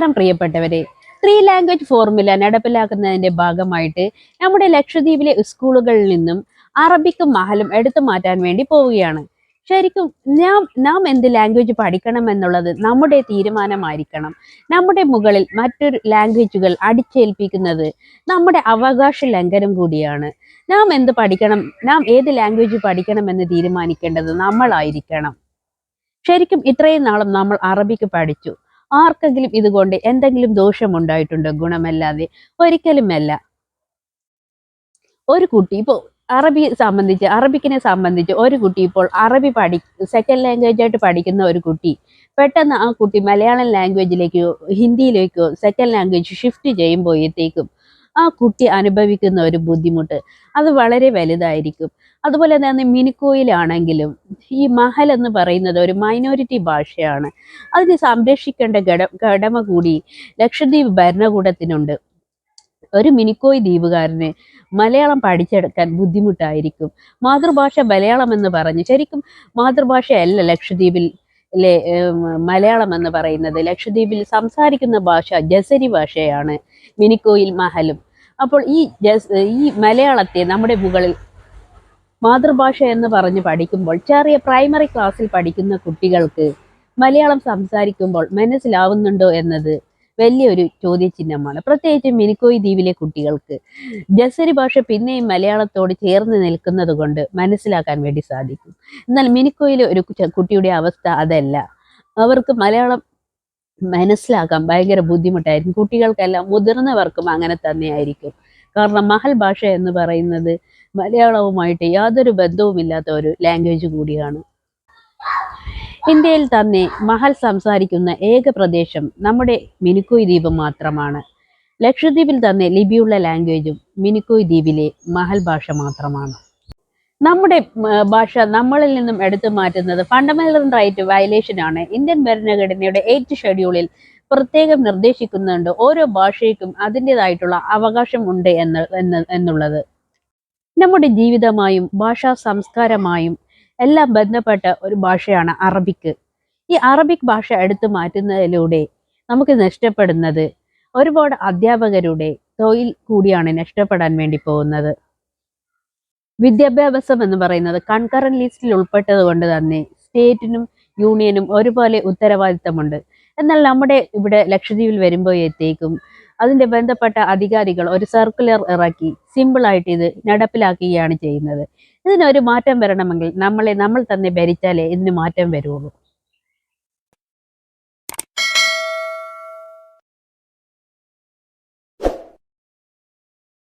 നമസ്കാരം പ്രിയപ്പെട്ടവരെ. Three language formula നടപ്പിലാക്കുന്നതിന്റെ ഭാഗമായിട്ട് നമ്മുടെ ലക്ഷദ്വീപിലെ സ്കൂളുകളിൽ നിന്നും അറബിക്കും മഹലും എടുത്തു മാറ്റാൻ വേണ്ടി പോവുകയാണ്. ശരിക്കും നാം നാം എന്ത് ലാംഗ്വേജ് പഠിക്കണം എന്നുള്ളത് നമ്മുടെ തീരുമാനമായിരിക്കണം. നമ്മുടെ മുകളിൽ മറ്റൊരു ലാംഗ്വേജുകൾ അടിച്ചേൽപ്പിക്കുന്നത് നമ്മുടെ അവകാശ ലംഘനം കൂടിയാണ്. നാം എന്ത് പഠിക്കണം നാം ഏത് ലാംഗ്വേജ് പഠിക്കണം എന്ന് തീരുമാനിക്കേണ്ടത് നമ്മളായിരിക്കണം. ശരിക്കും ഇത്രയും നാളും നമ്മൾ അറബിക്ക് പഠിച്ചു. ആർക്കെങ്കിലും ഇതുകൊണ്ട് എന്തെങ്കിലും ദോഷം ദോഷമുണ്ടായിട്ടുണ്ടോ? ഗുണമല്ലാതെ ഒരിക്കലുമല്ല ഒരു കുട്ടി ഇപ്പോൾ അറബി സംബന്ധിച്ച് അറബിക്കിനെ സംബന്ധിച്ച് ഒരു കുട്ടി ഇപ്പോൾ അറബി പഠി സെക്കൻഡ് ലാംഗ്വേജ് ആയിട്ട് പഠിക്കുന്ന ഒരു കുട്ടി പെട്ടെന്ന് ആ കുട്ടി മലയാളം ലാംഗ്വേജിലേക്കോ ഹിന്ദിയിലേക്കോ സെക്കൻഡ് ലാംഗ്വേജ് ഷിഫ്റ്റ് ചെയ്യുമ്പോഴത്തേക്കും ആ കുട്ടി അനുഭവിക്കുന്ന ഒരു ബുദ്ധിമുട്ട് അത് വളരെ വലുതായിരിക്കും. അതുപോലെ തന്നെ മിനിക്കോയിലാണെങ്കിലും ഈ മഹൽ എന്ന് പറയുന്നത് ഒരു മൈനോറിറ്റി ഭാഷയാണ്. അതിനെ സംരക്ഷിക്കേണ്ട ഘട കടമ കൂടി ലക്ഷദ്വീപ് ഭരണകൂടത്തിനുണ്ട്. ഒരു മിനിക്കോയ് ദ്വീപുകാരന് മലയാളം പഠിച്ചെടുക്കാൻ ബുദ്ധിമുട്ടായിരിക്കും. മാതൃഭാഷ മലയാളം എന്ന് പറഞ്ഞു ശരിക്കും മാതൃഭാഷയല്ല ലക്ഷദ്വീപിൽ ലെ മലയാളം എന്ന് പറയുന്നത്. ലക്ഷദ്വീപിൽ സംസാരിക്കുന്ന ഭാഷ ജസരി ഭാഷയാണ് മിനിക്കോയിൽ മഹലും. അപ്പോൾ ഈ ഈ മലയാളത്തെ നമ്മുടെ മുകളിൽ മാതൃഭാഷ എന്ന് പറഞ്ഞ് പഠിക്കുമ്പോൾ ചെറിയ പ്രൈമറി ക്ലാസ്സിൽ പഠിക്കുന്ന കുട്ടികൾക്ക് മലയാളം സംസാരിക്കുമ്പോൾ മനസ്സിലാവുന്നുണ്ടോ എന്നത് വലിയൊരു ചോദ്യചിഹ്നമാണ്. പ്രത്യേകിച്ച് മിനിക്കോയ് ദ്വീപിലെ കുട്ടികൾക്ക് ജസരി ഭാഷ പിന്നെയും മലയാളത്തോട് ചേർന്ന് നിൽക്കുന്നത് കൊണ്ട് മനസ്സിലാക്കാൻ വേണ്ടി സാധിക്കും. എന്നാൽ മിനിക്കോയിലെ ഒരു കുട്ടിയുടെ അവസ്ഥ അതല്ല. അവർക്ക് മലയാളം മനസ്സിലാക്കാൻ ഭയങ്കര ബുദ്ധിമുട്ടായിരിക്കും. കുട്ടികൾക്കെല്ലാം മുതിർന്നവർക്കും അങ്ങനെ തന്നെയായിരിക്കും. കാരണം മഹൽ ഭാഷ എന്ന് പറയുന്നത് മലയാളവുമായിട്ട് യാതൊരു ബന്ധവുമില്ലാത്ത ഒരു ലാംഗ്വേജ് കൂടിയാണ്. ഇന്ത്യയിൽ തന്നെ മഹൽ സംസാരിക്കുന്ന ഏക പ്രദേശം നമ്മുടെ മിനുക്കോയ് ദ്വീപ് മാത്രമാണ്. ലക്ഷദ്വീപിൽ തന്നെ ലിപിയുള്ള ലാംഗ്വേജും മിനുക്കോയ് ദ്വീപിലെ മഹൽ ഭാഷ മാത്രമാണ്. നമ്മുടെ ഭാഷ നമ്മളിൽ നിന്നും എടുത്തു മാറ്റുന്നത് ഫണ്ടമെന്റൽ റൈറ്റ് വയലേഷൻ ആണ്. ഇന്ത്യൻ ഭരണഘടനയുടെ എയ്റ്റ് ഷെഡ്യൂളിൽ പ്രത്യേകം നിർദ്ദേശിക്കുന്നുണ്ട് ഓരോ ഭാഷയ്ക്കും അതിന്റെതായിട്ടുള്ള അവകാശം ഉണ്ട് എന്ന് എന്ന് എന്നുള്ളത്. നമ്മുടെ ജീവിതമായും ഭാഷാ സംസ്കാരമായും എല്ലാം ബന്ധപ്പെട്ട ഒരു ഭാഷയാണ് അറബിക്ക്. ഈ അറബിക് ഭാഷ എടുത്തു മാറ്റുന്നതിലൂടെ നമുക്ക് നഷ്ടപ്പെടുന്നത് ഒരുപാട് അധ്യാപകരുടെ തൊഴിൽ കൂടിയാണ് നഷ്ടപ്പെടാൻ വേണ്ടി പോകുന്നത്. വിദ്യാഭ്യാസം എന്ന് പറയുന്നത് കൺകറന്റ് ലിസ്റ്റിൽ ഉൾപ്പെട്ടത് കൊണ്ട് തന്നെ സ്റ്റേറ്റിനും യൂണിയനും ഒരുപോലെ ഉത്തരവാദിത്തമുണ്ട്. എന്നാൽ നമ്മുടെ ഇവിടെ ലക്ഷദ്വീപിൽ വരുമ്പോഴത്തേക്കും അതിന്റെ ബന്ധപ്പെട്ട അധികാരികൾ ഒരു സർക്കുലർ ഇറക്കി സിമ്പിളായിട്ട് ഇത് നടപ്പിലാക്കുകയാണ് ചെയ്യുന്നത്. ഇതിനൊരു മാറ്റം വരണമെങ്കിൽ നമ്മളെ നമ്മൾ തന്നെ ഭരിച്ചാലേ ഇതിന് മാറ്റം വരുള്ളൂ.